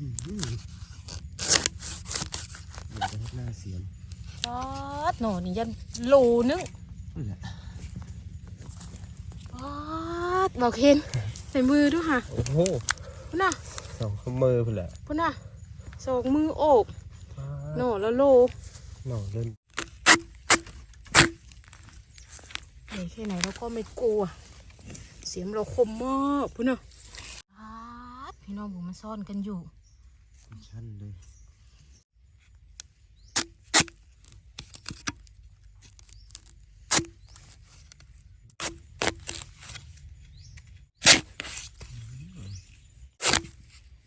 อืมมันจะหน้าเสียมป๊าดหนอนี่ยันโลนึงนี่แหละป๊าดบอกเห็นใส่มือด้วยค่ะโอ้โหพุ่นน่ะสองข้อมือพุ่นแหละพุ่นน่ะสองมือโอบหนอแล้วโลหน่อเริ่มไหนแค่ไหนเราก็ไม่กลัว เสียงเราคมมากพุ่นน่ะป๊าดพี่น้องบุมันซ่อนกันอยู่ ชั้นเลย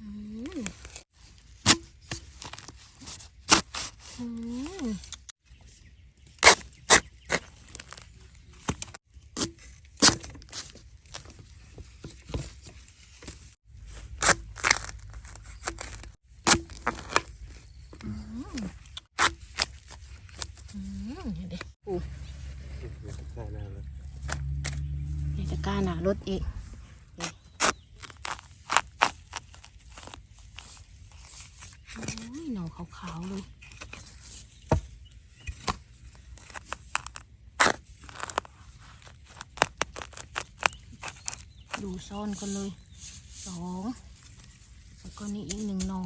อืมอืมอืมเห็นดิปู ใช่หน้าเลย นี่จะกล้าหนา รถอีกนี่โอ้ยหนอขาวๆเลยดูซ่อนกันเลยสองแล้วก็นี่อีกหนึ่งหนอ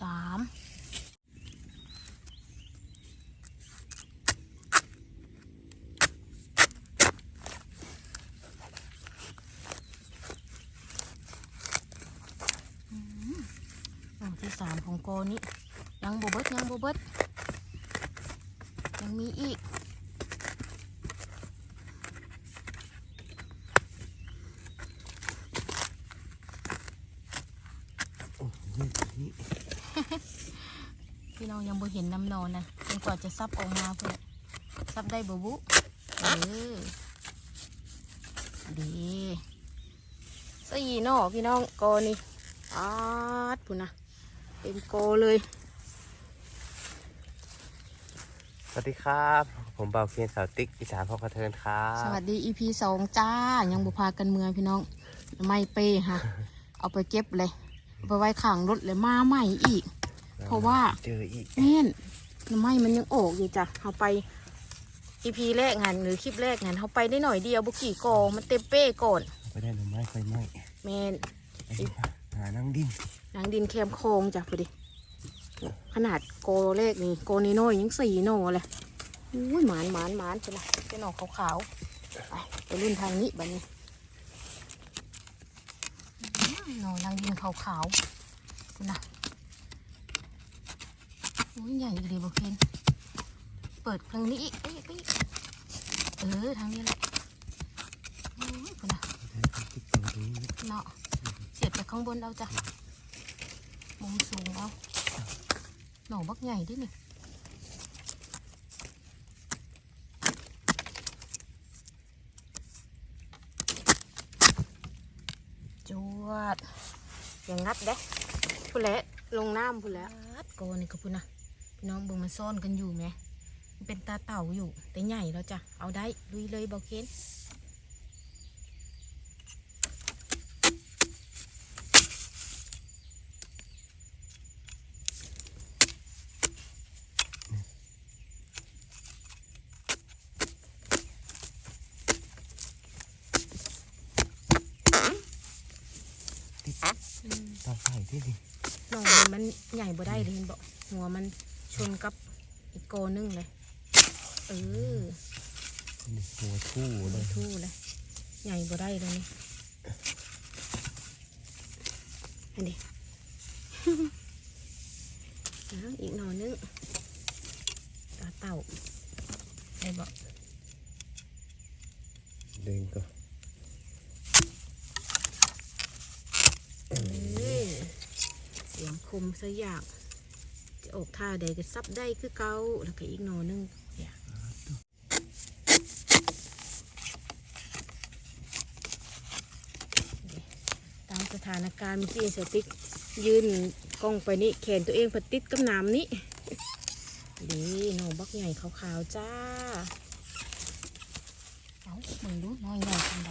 สามหนอที่สามข องโกนี่ยังโบเบิดยังโบเบิดยังมีอีกนี่พี่น้องยังบ่เห็นน้ำนอนนะจนกว่าจะซับออกมาเพื่อซับได้บ่บุเออดีสี่หนอพี่น้องกอนี่อาดพุ่นนะ เป็นโกเลย สวัสดีครับ ผมเบาเคียนสาวติ๊กอีสานพ่อกระเทินครัสบวัสดีอีพีสองจ้า ยังบุพากันเมืองพี่น้อง ไม่เป้ฮะ เอาไปเก็บเลยเอาไปไว้ข้างรถเลยมาใหม่อีก เพราะว่า เจออีกแม่นน้ำไม้มันยังออกอยู่จ้ะเอาไปอีพีแรกงานหรือคลิปแรกงานเอาไปได้หน่อยเดียวบุกี่กอมันเต็มเป้ก่อน ไปได้หน่อไม้ไฟไหม้แม่นไปดีกว่า หานั่งดินหนังดินแคมโคงจ้ะพอดีขนาดโกเลขนี่โกนีโน่ยังสี่โน่เลยอุ้ยหมานหมานหมานเป็นไรเป็นหนอกขาวๆไปไปรุ่นทางนี้บัดนี้อื้อหนอหนังดินขาวๆคุณนะอุ้ยใหญ่เลยบอกเพนเปิดทางนี้อีกไปอีกไปอีกเออทางนี้แหละอุ้ยคุณนะติ๊กตัวนี้เนาะ เสียบจากข้างบนเอาจ้ะมุมสูงเอาหน่อบักใหญ่ดินี่จวดอย่างงัดเด้พูดแล้วลงน้ำพูดแล้วโกนี่ก็พูดนะน้องเบิ่งมันซ่อนกันอยู่ไหมมันเป็นตาเต่าอยู่แต่ใหญ่แล้วจ้ะเอาได้ลุยเลยเบาเคน ตาใส่ ที่นี่หน่อมันใหญ่บ่ได้เลยเห็นบอกหัวมันชนกับอีกโกนึงเลย เออนี่หัวทู่เลยทู่เลยใหญ่บ่ได้เลยนี่อันนี้ เอาอีกหน่อนึงตาเต่าได้บอกเด้งก็ เออ เสียงคมซะอย่างจะออกท่าใดก็ซับได้คือเกาแล้วก็อีกหน่อนึงเนี่ยตามสถานการณ์เมื่อกี้สติ๊กยืนกล้องไปนี่แขนตัวเองผัดติดกับน้ำนี่ดีหนอบักใหญ่ขาวๆจ้า เอามึงดูน้อยใหญ่ทำได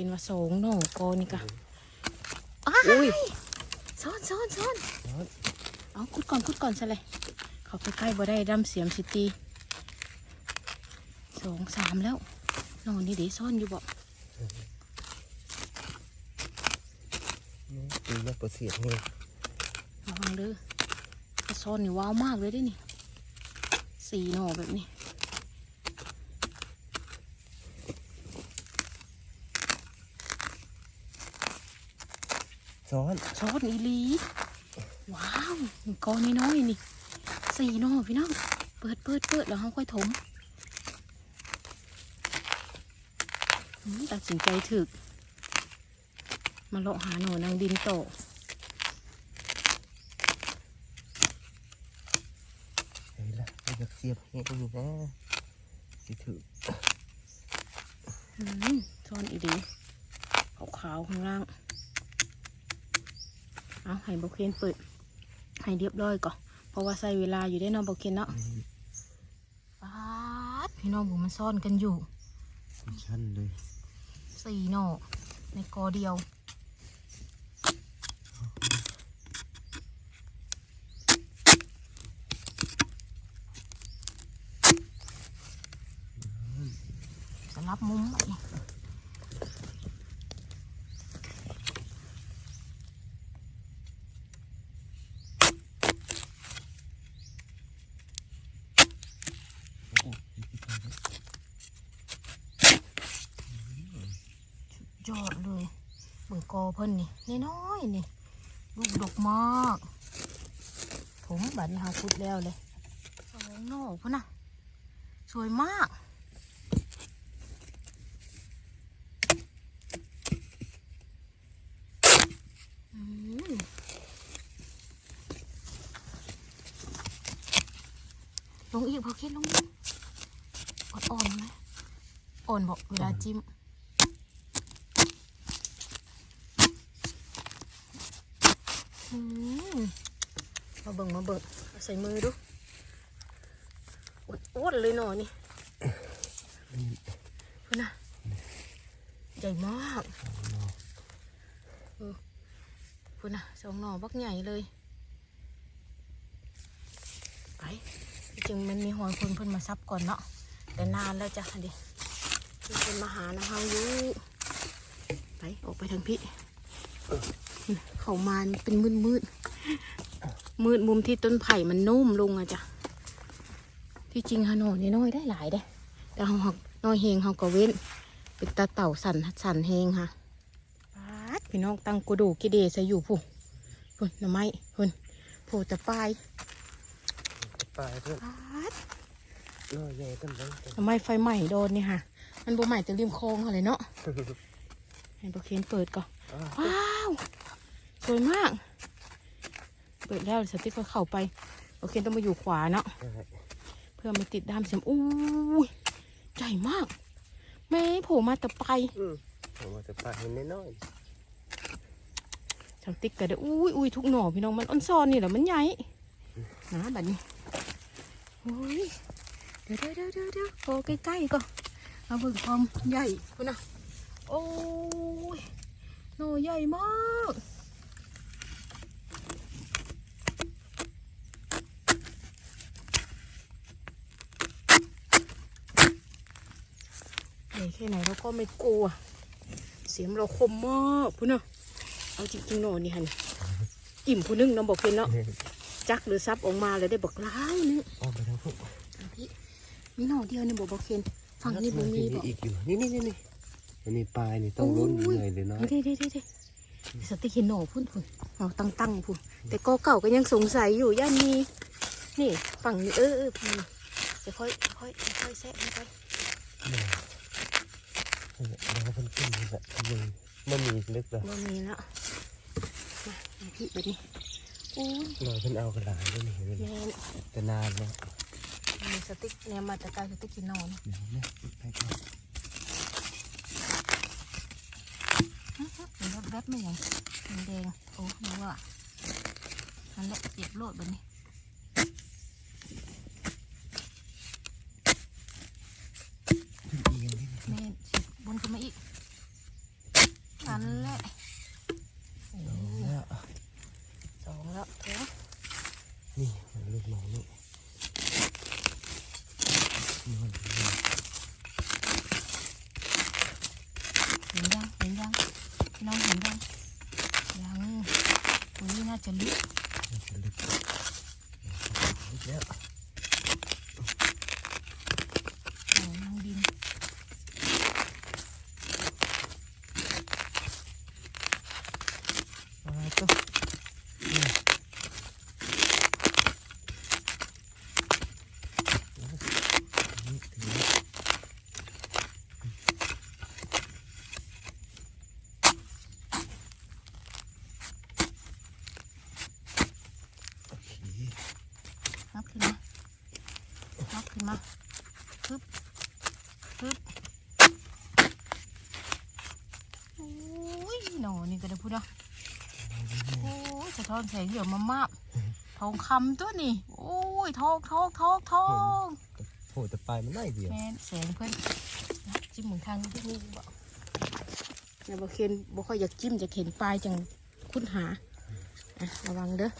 คนว่าสองหน่อกอนี่กะอ้ายซ้อนซ้อนซ้อนซ้อนเอาคุดก่อนคุดก่อนซะเลยเขาไปใกล้บ่ได้ดำเสียมสิตีสองสามแล้วนอนนี่เดี๋ยวซ่อนอยู่บ่ตีแล้วประเสียดนี่ระวังเด้อถ้าซ่อนนี่ว้าวมากเลยเด้นี่สี่หน่อแบบนี้ ซ้อนซอสอีหลีว้าวกอน้อยๆนี่สี่หนอพี่น้องเปิดเปิดเปิดแล้วเขาค่อยถมอืมตัดสินใจถึก มาเลาะหาหน่อนางดินโตอเฮ้ยละไอ้อยากเสียบเฮ้ยนี่นะสิถืออืมซ่อนอีดีขาวๆข้างล่าง เอาให้บกเคนเปิดให้เรียบร้อยก่อนเพราะว่าใส่เวลาอยู่ได้เนอนบกเคนเนาะป๊าดพี่น้องบุมันซ่อนกันอยู่ชั้นเลยสี่หน่อในกอเดียวสลับมุมแบบนี้ ยอดเลยเบิ่งกอเพิ่นนี่น้อยนี่ลูกดกมากผมบัดนี้หาพุดแล้วเลยสองหน่อพุ่นนะสวยมากลงอีกพอคิดลงอ่อนๆไหมอ่อนบอกเวลาจิ้ม มาเบิ่งมาเบิ่งใส่มือดูอ้วนเลยหน่อนี่พุ่นะใหญ่มากเออพุ่นะสองหน่อบักใหญ่เลยไปจริงมันมีหอยคนเพิ่นมาซับก่อนเนาะแต่นานแล้วจ้ะดิเพิ่นเป็นมาหานะเฮาอยู่ไปออกไปทางพี่ เขามานเป็นมืดมืดมืดมุมที่ต้นไผ่มันนุ่มลงอะจ้ะที่จริงฮานอยนี่น้อยได้หลายได้แต่เขาหักน้อยเฮงเขาก็เว้น เป็นตาเต่าสันสันเฮงค่ะปาดพี่น้องตั้งกูดูกิเดใส่อยู่ผู้พุ่นหน่อไม้พุ่นผู้ตะปายปลายเพื่อนน้อยใหญ่ต้นเลยหน่อไม้ไฟใหม่โดนนี่ค่ะ มันบ่ใหม่จะริมคลองเขาเลยเนาะให้โบเคนเปิดก่อน ว้าวสวยมาก เปิดแล้วสติ๊กก็เข้าไป โอเคต้องมาอยู่ขวาเนาะเพื่อไม่ติดด้ามเสียมอู้ยใหญ่มากแม่โผล่มาแต่ไปอืมผมว่าจะปลาเห็นน้อยสติ๊กก็ได้อุ้ยอุ้ยทุกหน่อพี่น้องมันอ่อนซอนนี่แหละมันใหญ่นะแบบนี้โอ้ยเดี๋ยวเดี๋ยวเดี๋ยวเดี๋ยวเดี๋ยวโอ้ใกล้ๆก่อนเอาเบิ่งความใหญ่คุณนะโอ้ยหน่อใหญ่มาก ญ่แค่ไหนเราก็ไม่กลัว เสียงเราคมมากพุ่นเนาะเอาจริงๆหน่อนี่ฮันอิ่มผู้นึงน้องบอกเพื่อนเนาะๆจักหรือซับออกมาเลยได้บอกร้ายนึงอ้อมไปทางพวกอะพี่มีหน่อเดียวนี่บอกบอกเคนฝั่งนี้บ่มีบอกอีกอยู่นี่นี่นี่นี่อันนี้ปลายนี่ต้องล้นโอ้ยเหนื่อยเลยเนาะเด้เด้เด้เด้สติกเห็นหน่อพุ่นพุ่นเอาตั้งตั้งๆพุ่นแต่ก็เก่าก็ยังสงสัยอยู่ย่านมีนี่ฝั่งนี้เออเออพุ่นเดี๋ยวค่อยค่อยค่อยแซะ ไปแล้วมันขึ้นแบบยังไม่มีลึกเลยบ่มีแล้วมามาพี่แบบนี้อุ้ยหน่อยเพิ่นเอากระดาษด้วยนี่เว้ยแม่นแต่นานแล้วมีสติ๊กเนี่ยมาจากการสติ๊กกินนอนเดี๋ยวนะไปก่อนเห็นรถแวบไม่ยังแดงๆโอ้นึกว่านั่นแหละเสียบโลดแบบนี้ วนขึ้นมาอีกนั่นแหละ นับขึ้นมานับขึ้นมาปึ๊บปึ๊บโอ้ยหนอนี่ก็ได้พูดเนาะโอ้ยสะท้อนแสงเหลืองมามากทองคำตัวนี่โอ้ยทองทองทองทองโหแต่ปลายมันน้อยเดียวแม่นแสงเพื่อนจิ้มเหมือนทางที่นี่บอกอย่าบอกเคนบอกค่อยอยากจิ้มจะเข็นปลายจังคุ้นหาอะระวังเด้อ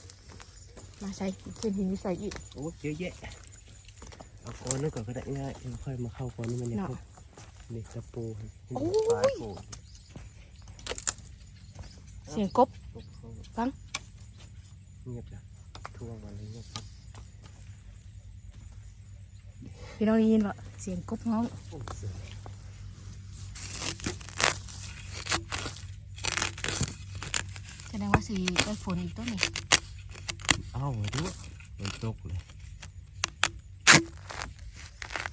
มาใส่เคนหินใส่อีกโอ้เยอะแยะเอาก้อนนึงก่อนก็ได้ง่ายแล้วค่อยมาเข้าก้อนนี้มันเนี่ยเนาะพวกนี่กระปูโอ้ยปลายโผล่เสียงกบฟังเงียบจ้ะท่วงมาเลยเงียบจ้ะพี่น้องได้ยินปะเสียงกบง้องโอ้เสียงแสดงว่าสีได้ฝนอีกต้นนี่ เอ้ามาดูมันตกเลย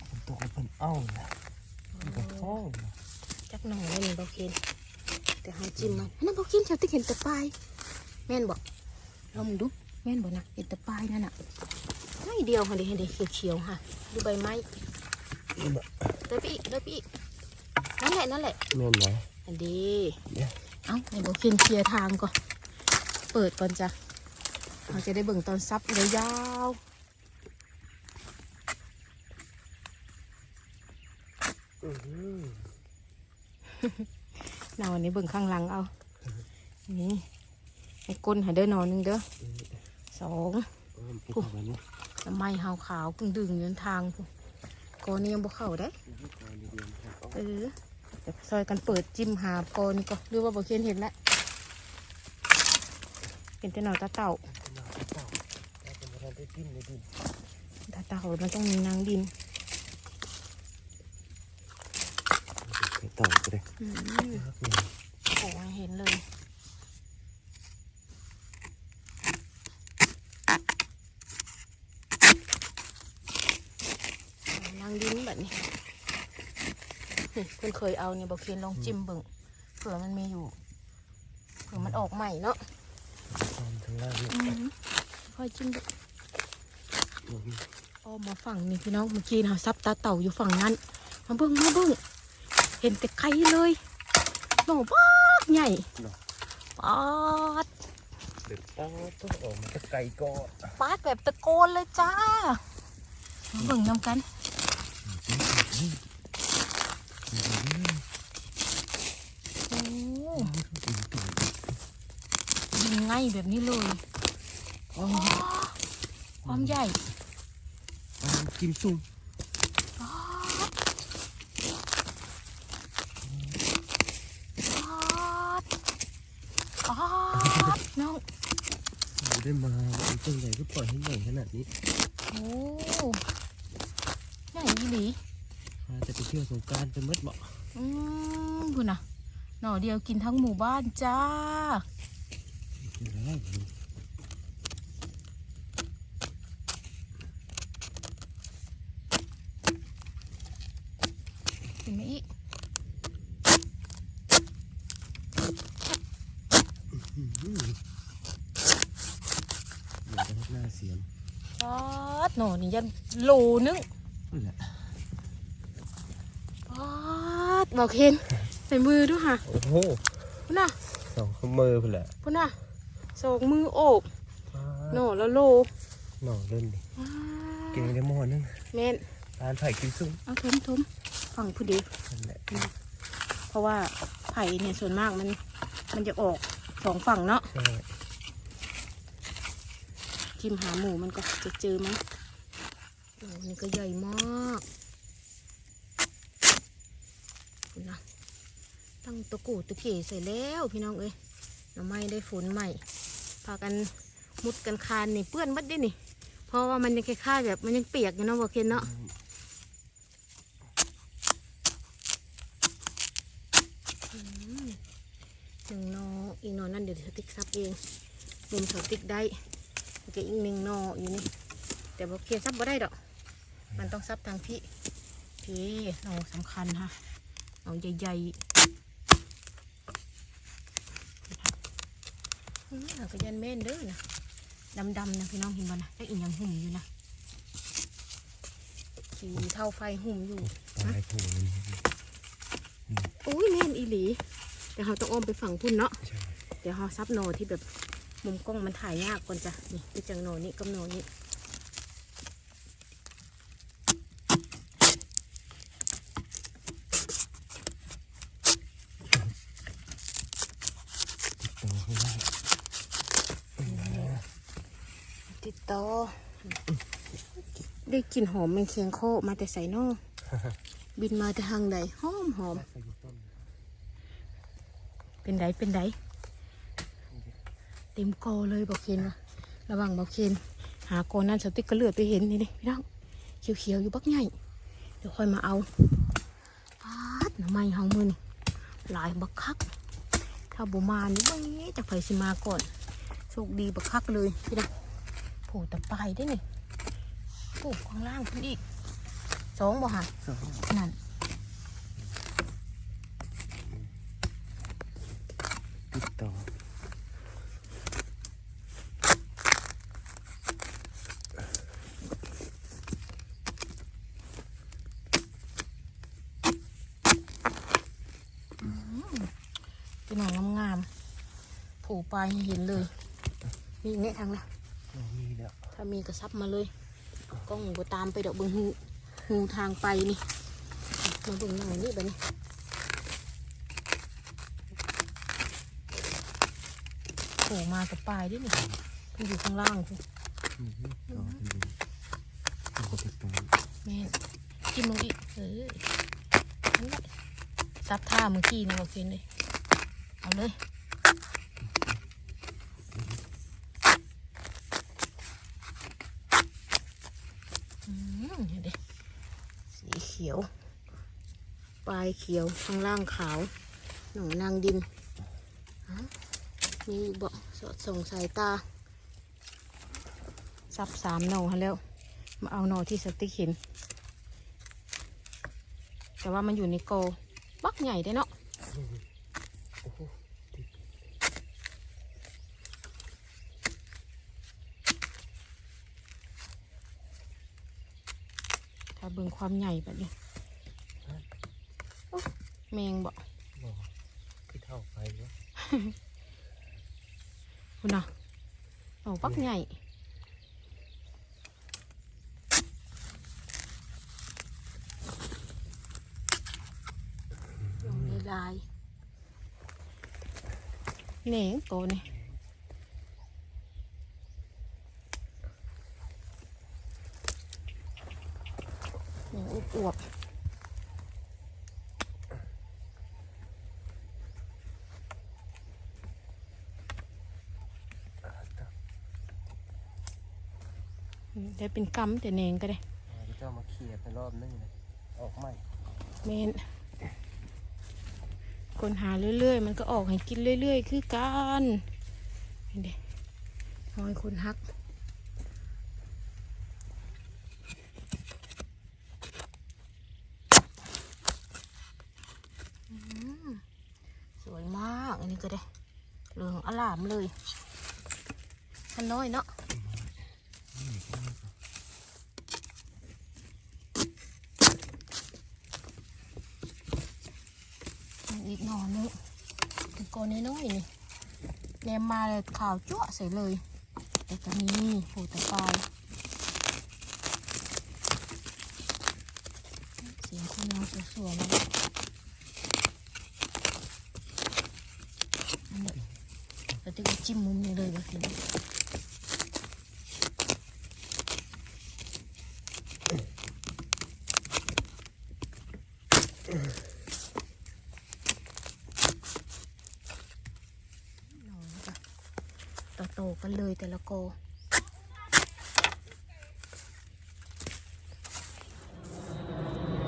มันตกแล้วมันเอ้านะมันก็ฟ้องนะจักหน่อยเลยนี่บอกเคนแต่หาจิ้มมันนั่นบอกเคนแถวที่เห็นแต่ปลายแม่นบอกลองดูแม่นบอกนะเห็นแต่ปลายนั่นน่ะไม่เดียวค่ะเดี๋ยวเดี๋ยวเขียวๆค่ะดูใบไม้นี่แบบเดินไปอีกเดินไปอีกนั่นแหละนั่นแหละแม่นไหมอันดีเนี่ยเอ้าในบอกเคนเคลียร์ทางก่อนเปิดก่อนจ้ะ เราจะได้เบิ่งตอนซับยาวอื้อหือๆนาวันนี้เบิ่งข้างหลังเอา นี่ไอ้ก้นหาเด้อนอนหนึ่งเด้อสองเออมันเป็นแบบนี้น้ำไม้ขาวขาวๆกึ่งดึงเดินทางพูกอนนี้ยังบ่เข้าได้ก้อนเดียวนะครับเอาเออเดี๋ยวซอยกันเปิดจิ้มหากอนก็หรือว่าบ่เคนเห็นแล้วเป็นแต่หนอนตาเต่าหน้าเต่า แล้วเป็นประธานได้ดิ้นเลยดิ้นตาเต่ามันต้องมีนางดินไปต่อก็ได้อืมครับเนี่ยโอ้ยเห็นเลยนางดินแบบนี้นี่เพิ่นเคยเอาเนี่ยบอกเคนลองจิ้มเบิ่งเผื่อมันมีอยู่เผื่อมันออกใหม่เนาะตอนข้างล่างนี่อืมค่อยจิ้มเบิ่งมัน อ้อมมาฝั่งนี้พี่น้องเมื่อกี้นะซับตาเต่าอยู่ฝั่งนั้น มาเบิ่งมาเบิ่งเห็นแต่ไข่เลยหน่อปากใหญ่ปาดเด็กต้องต้องออกมาจากไก่ก่อนปาดแบบตะโกนเลยจ้ามาเบิ่งนำกันโอ้ยิงง่ายแบบนี้เลยอ๋อ ความใหญ่กิมซุ่มปาดปาดปาดน้องไม่ได้มาเป็นจังใหญ่ก็ปล่อยให้ใหญ่ขนาดนี้ โอ้ใหญ่อีหลีพาจะไปเที่ยวสงกรารเป็นมดบ่อืมคุณน่ะ หน่อเดียวกินทั้งหมู่บ้านจ้า แล้ว เห็นไหมอีก เดี๋ยวจะหน้าเสียม ปาดห น่อนี่ยันโลนึงนั่นแหละปาดบอกเห็นใส่มือด้วยค่ะโอ้โหพุ่นน่ะสองข้อมือพุ่นแหละพุ่นน่ะสองมือโอบหน่อละโลหน่อเล่นดิว้าเก่งได้หมอนึงแม่นร้านไผ่กิมซุ่มเอาทมทมฝั่งผู้เดียวนั่นแหละเพราะว่าไผ่เนี่ยส่วนมากมัน มันจะออกสองฝั่งเนาะใช่ทิมหาหมูมันก็จะเจอมั้งโอ้ นี่ก็ใหญ่มากคุณนะตั้งตะกูตะเกีใส่แล้วพี่น้องเอ้ยหน่อไม้ได้ฝนใหม่ พากันมุดกันคานนี่เปื้อนมัดได้นี่ เพราะว่ามันยังคล้ายๆแบบมันยังเปียกอยู่เนาะบ่เคนเนาะหนึ่งนออีกนอนั่นเดี๋ยวสติ๊กซับเองมุมสติ๊กได้แล้วก็อีกหนึ่งนออยู่นี่แต่บ่เคียซับบ่ได้ดอก มันต้องซับทางพี่พี่เราสำคัญฮะเอาใหญ่ๆอืมเราก็ยันเม่นเด้อนะดำๆนะพี่น้องเห็นบ่นะได้อีกอย่างหุ่มอยู่นะสีเท่าไฟหุ่มอยู่ปลายผูมันอุ้ยแม่นอีหลีแต่เราต้องอ้อมไปฝั่งพุ่นเนาะใช่เดี๋ยวเราซับโนที่แบบมุมกล้องมันถ่ายยากก่อนจ้ะนี่ไปจังโนนี้กับโนนี้ ตัวข้างล่าง ติดต่อได้กลิ่นหอมแมงเคียงโคมาแต่ใส่นอบินมาแต่ทางใดหอมหอมใส่ต้นเป็นไดเป็นไดเต็มกอเลยบอกเคนว่าระวังบอกเคนหากอนั่นสติ๊กก็เลือดไปเห็นนี่นี่พี่น้องเขียวๆอยู่บักใหญ่เดี๋ยวค่อยมาเอาปาดหน่อไม้เฮามือนี่หลายบักคัก ถ้าบ่มานี่เว้ยจะไผสิมาก่อนโชคดีบักคักเลยพี่น้อง โผล่แต่ปลายได้นี่โอ้ข้างล่างขึ้นอีกสองบ่ฮะสองนั่นติดต่อพี่น้องงามๆโผล่ปลายให้เห็นเลย มีอีกเนี่ยทางละอ๋อมี แล้วถ้ามีกระซับมาเลยกล้องก็ตามไปดอกเบิงหูหูทางไปนี่มาเบิ่งหน่อยนี่บัดนี้โผล่มากับปลายด้วยนี่มันอยู่ข้างล่างคุณอืมต่อเป็นดินต่อติดต่อแม่นกินลงอีกเออนั่นแหละซับท่าเมื่อกี้นี่โอเคเลยเอาเลยอืมเห็นดิสีเขียว ปลายเขียวข้างล่างขาวหนูนางดินมีเบาสอดส่งสายตาซับสามหน่อให้แล้ว มาเอาหน่อที่สติ๊กห็นแต่ว่ามันอยู่ในโกบักใหญ่ได้เนาะถ้าเบิ่งความใหญ่แบบนี้ แมงบ่บอกที่เท่าไฟวะคุณน่ะโอ้บักใหญ่ลงในลายเหน่งโตนี่เหน่งอวบ ได้เป็นกำแต่เนงก็ได้อ่าเดี๋ยวเจ้ามาเคลียร์ไปรอบนึงนะออกใหม่เมนคนหาเรื่อย ๆ มันก็ออกให้กินเรื่อย ๆ คือกันเห็นดิหอยคนฮักอืมสวยมาก อันนี้ก็ได้เหลืองอลามเลยมันน้อยเนาะ กหน่อนึงอีกโกนี้น้อยนี่ยมมาเลยขาวจั่วเสียเลย แต่จะมีโหตะปายเสียงคุณน้องสวยๆนะเดี๋ยวจะดจิ้มมุมนี้เลยแบบนี้ ละโก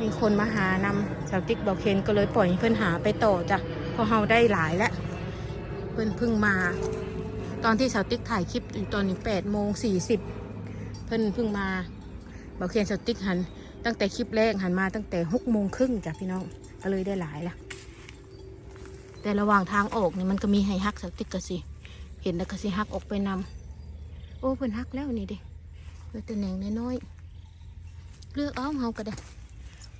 มีคนมาหานำสาวติ๊กบอกเคนก็เลยปล่อยเพื่อนหาไปต่อจ้ะพราะเฮาได้หลายแล้วเพื่อนเพิ่งมา ตอนที่สาวติ๊กถ่ายคลิปอยู่ตอนนี้แปดโมงสี่สิบเพื่อนเพิ่งมาบอกเคนสาวติ๊กหัน ตั้งแต่คลิปแรกหันมาตั้งแต่หกโมงครึ่งจ้ะพี่น้องก็เลยได้หลายละแต่ระหว่างทางออกนี่มันก็มีให้ฮักสาวติ๊กกะสิ เห็นแล้วก็สิฮักออกไปนำ โอ้เพื่นฮักแล้วนี่เด็เพื่อแต่แหนงน้อยๆเลือกเอาเฮาก็ได้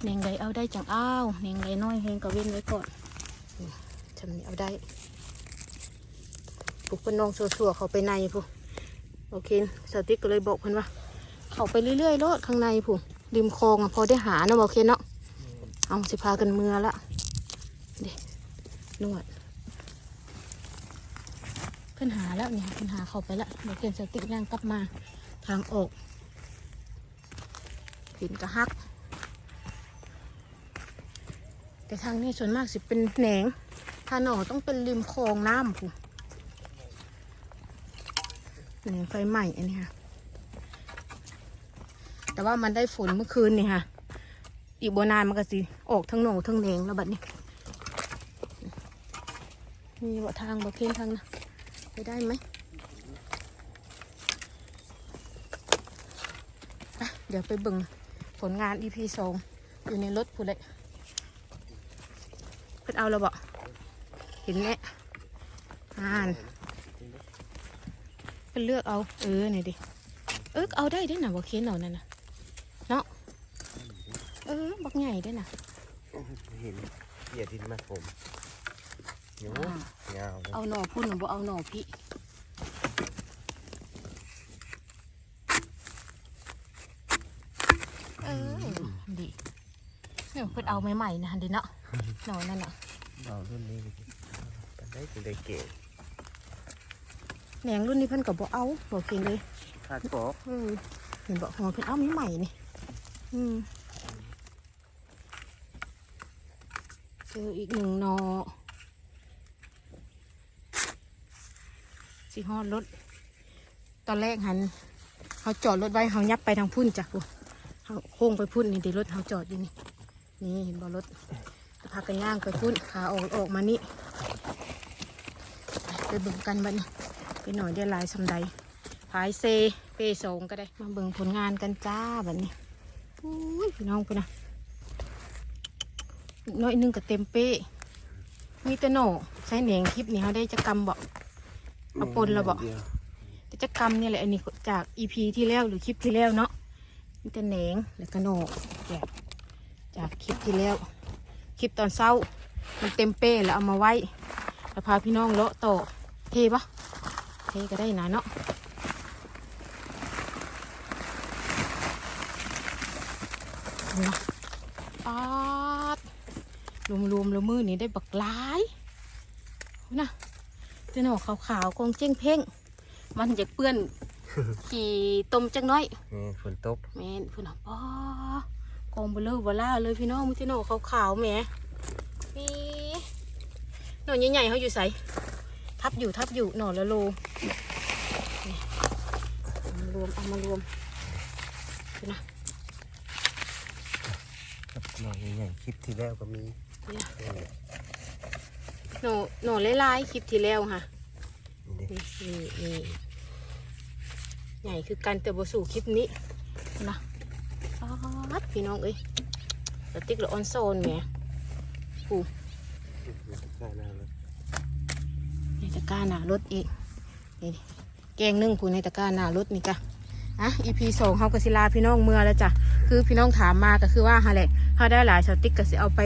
เน่งใดเอาได้จังอ้าวเน่งใดน้อยเฮงก็เว้นไว้ก่อนทำนี้เอาได้ปุกเป็นนองสัวๆเขาไปในผู้โอเคสติ๊กก็เลยบอกเพิ่นว่า เขาไปเรื่อยๆโลดข้างในผู้ริมคลองพอได้หาเนาะโอเคเนาะเอาสิพากันเมือละเด็นวด เพิ่นหาแล้วเนี่ยเพิ่นหาเขาไปละโอเคสติ๊กย่างกลับมาทางออกหินกระหัก แต่ทางนี้ส่วนมากสิเป็นแหนงถ้าหน่อต้องเป็นริมคลองน้ำผู้แหนงไฟใหม่อันนี้ค่ะ แต่ว่ามันได้ฝนเมื่อคืนนี่ค่ะ อีกโบนานมันก็สิออกทั้งหน่อทั้งแหนงแล้วบัดนี้ มีบ่ทางบ่เค้นทางนะ ไปได้ไหมเดี๋ยวไปบิ่งผลงาน EP สองอยู่ในรถผู้เล็กเพิ่นเอาแล้วบ่เห็นแล้วอ่านเพิ่นเลือกเอา เออนี่ดิ เออเอาได้ด้วยนะบ่เค้นเอานั่นน่ะเนาะ เออ บักใหญ่ด้วยนะเห็นเหยียดดินมาผม โอ้ยาวเลยเอาหน่อพุ่นหรือบ่เอาหน่อพี่เออดีเนี่ยเพิ่นเอาใหม่ๆนะดิเนาะหน่อนั่นน่ะเอารุ่นนี้เลยกันได้ถึงได้เก่งแหนงรุ่นนี้เพิ่นก็บ่เอาบ่เค้นเลยขาดปอกเออเห็นบอกหัวเพิ่นเอาใหม่ๆนี่อืมเจออีกหนึ่งหนอ สิฮอดรถ ตอนแรกหันเขาจอดรถไว้เขายับไปทางพุ่นจ้ะกูเขาโค้งไปพุ่นนี่เดี๋ยวรถเขาจอดอยู่นี่ นี่เห็นบ่รถจะพากันย่างไปพุ่นขาออกออกมานี่ไปเบิ่งกันบัดนี้ไปหน่อยได้ลายสำใดพายเซเปสงก็ได้ มาเบิ่งผลงานกันจ้าแบบนี้อุ้ยพี่น้องไปนะน้อยนึงก็เต็มเป้มีแต่โหน่ใช้เหนียงคลิปนี้เขาได้จะกำบอก เอาปนแล้วบ่แต่จะกำเนี่ยแหละอันนี้จากอีพีที่แล้วหรือคลิปที่แล้วเนาะมีแต่แหนงแล้วก็โหน่แบบจากคลิปที่แล้ว คลิปตอนเช้า มันเต็มเป้แล้วเอามาไว้แล้วพาพี่น้องเลาะต่อเทปะเทก็ได้นะเนาะเนาะปาดรวมๆแล้วมือนี้ได้บักหลายนะ เจ้าหน่อขาวๆกองเจ้งเพ่ง มันจะเปื้อนขี่ต้มจังน้อยนี่ฝนตกแม่นพุ่นอะป้ากองเบลอเบล่าเลยพี่น้องมือเจ้าหน่อขาวๆแหมนี่หน่อใหญ่ๆเขาอยู่ใสทับอยู่ทับอยู่หน่อละโลนี่เอามารวมเอามารวมดูนะกับหน่อยใหญ่ๆคลิปที่แล้วก็มี เนี่ยเออหน่อหน่อลายๆคลิปที่แล้วค่ะนี่ดินี่นี่นี่ใหญ่คือการเติบโตสู่คลิปนี้นะปัดพี่น้องเอ้ยสติ๊กหรือออนโซนแหมปูข้าวหน้าเลยในตะกร้าหน้ารถอีกนี่แกงนึ่งปูในตะกร้าหน้ารถนี่จ้ะอะ EP สองเฮากสิลาพี่น้องเมื่อแล้วจ้ะคือพี่น้องถามมาก็คือว่าฮะแหละถ้าได้หลายสติ๊กก็สิเอาไป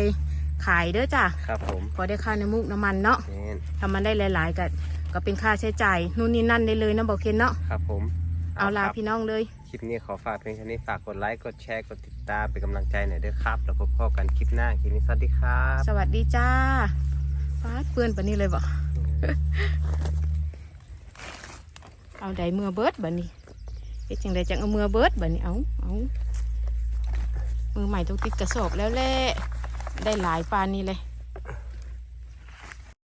ขายเด้อจ้ะครับผมพอได้ค่าในมุกน้ำมันเนาะแม่ทำมันได้หลาย ๆ กันก็เป็นค่าใช้จ่ายนู่นนี่นั่นได้เลยนะบอกเคนเนาะครับผมเอาลาพี่น้องเลย คลิปนี้ขอฝากเพียงแค่นี้ฝากกดไลค์กดแชร์กดติดตามเป็นกำลังใจหน่อยด้วยครับแล้วพบกันคลิปหน้าคลิปนี้สวัสดีครับ สวัสดีจ้าฟาดเพื่อนปะนี่เลยบ่เอาใดเมื่อเบิดบ่นี่เฮ็ดจังไดจังเอาเมื่อเบิดบ่นี่เอาเอามือใหม่ต้องติดกระสอบแล้วแหละ ได้หลายปลานนี้เลย